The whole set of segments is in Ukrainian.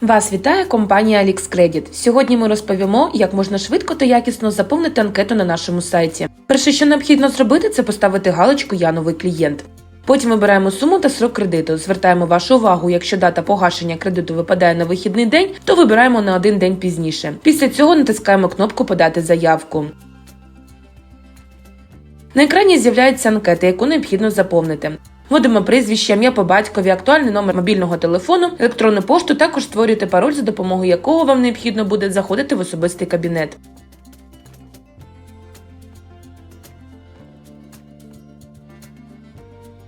Вас вітає компанія AlixCredit. Сьогодні ми розповімо, як можна швидко та якісно заповнити анкету на нашому сайті. Перше, що необхідно зробити, це поставити галочку Я новий клієнт. Потім вибираємо суму та срок кредиту. Звертаємо вашу увагу, якщо дата погашення кредиту випадає на вихідний день, то вибираємо на один день пізніше. Після цього натискаємо кнопку Подати заявку. На екрані з'являється анкета, яку необхідно заповнити. Вводимо прізвище, ім'я по батькові, актуальний номер мобільного телефону, електронну пошту, також створюєте пароль, за допомогою якого вам необхідно буде заходити в особистий кабінет.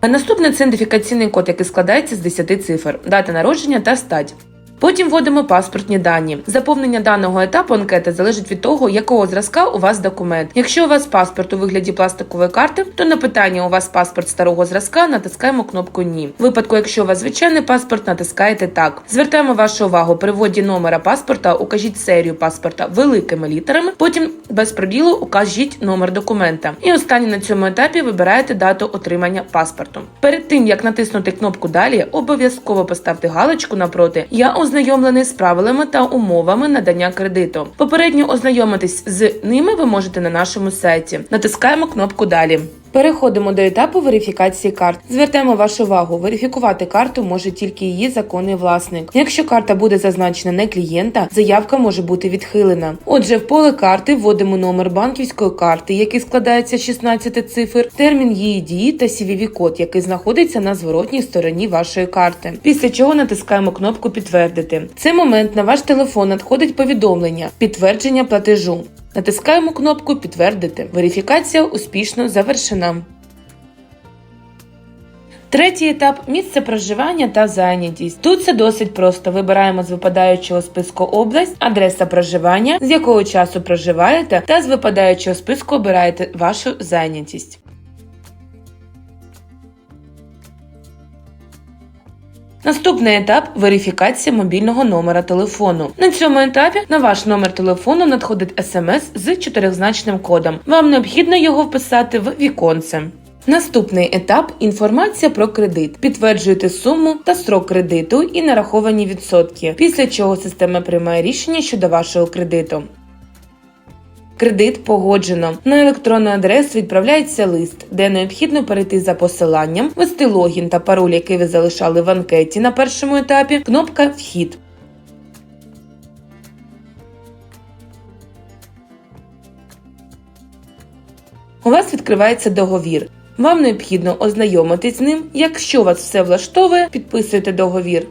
А наступне це ідентифікаційний код, який складається з 10 цифр, дата народження та стать. Потім вводимо паспортні дані. Заповнення даного етапу анкети залежить від того, якого зразка у вас документ. Якщо у вас паспорт у вигляді пластикової карти, то на питання у вас паспорт старого зразка натискаємо кнопку Ні. В випадку, якщо у вас звичайний паспорт, натискаєте так. Звертаємо вашу увагу при вводі номера паспорта, укажіть серію паспорта великими літерами, потім без пробілу укажіть номер документа. І останнє на цьому етапі вибираєте дату отримання паспорту. Перед тим як натиснути кнопку Далі, обов'язково поставте галочку напроти Я ознайомлений з правилами та умовами надання кредиту. Попередньо ознайомитись з ними ви можете на нашому сайті. Натискаємо кнопку Далі. Переходимо до етапу верифікації карт. Звертаємо вашу увагу, верифікувати карту може тільки її законний власник. Якщо карта буде зазначена не клієнта, заявка може бути відхилена. Отже, в поле карти вводимо номер банківської карти, який складається з 16 цифр, термін її дії та cvv код який знаходиться на зворотній стороні вашої карти. Після чого натискаємо кнопку Підтвердити. В цей момент на ваш телефон надходить повідомлення підтвердження платежу. Натискаємо кнопку Підтвердити. Верифікація успішно завершена. Третій етап місце проживання та зайнятість. Тут все досить просто. Вибираємо з випадаючого списку область, адреса проживання, з якого часу проживаєте, та з випадаючого списку обираєте вашу зайнятість. Наступний етап верифікація мобільного номера телефону. На цьому етапі на ваш номер телефону надходить смс з чотиризначним кодом. Вам необхідно його вписати в віконце. Наступний етап інформація про кредит. Підтверджуєте суму та строк кредиту і нараховані відсотки, після чого система приймає рішення щодо вашого кредиту. Кредит погоджено. На електронну адресу відправляється лист, де необхідно перейти за посиланням, ввести логін та пароль, який ви залишали в анкеті на першому етапі, кнопка Вхід. У вас відкривається договір. Вам необхідно ознайомитись з ним. Якщо вас все влаштовує, підписуєте договір.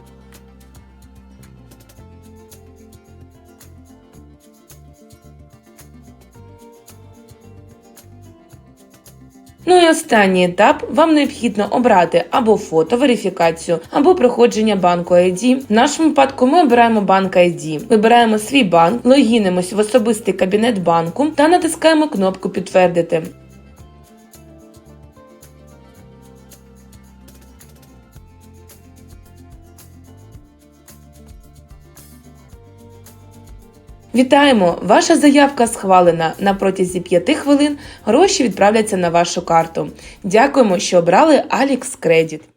Ну і останній етап вам необхідно обрати або фото верифікацію, або проходження банку ID. В нашому випадку ми обираємо банк ID. Вибираємо свій банк, логінимось в особистий кабінет банку та натискаємо кнопку Підтвердити. Вітаємо! Ваша заявка схвалена. На протязі 5 хвилин гроші відправляться на вашу карту. Дякуємо, що обрали Алікс Кредит.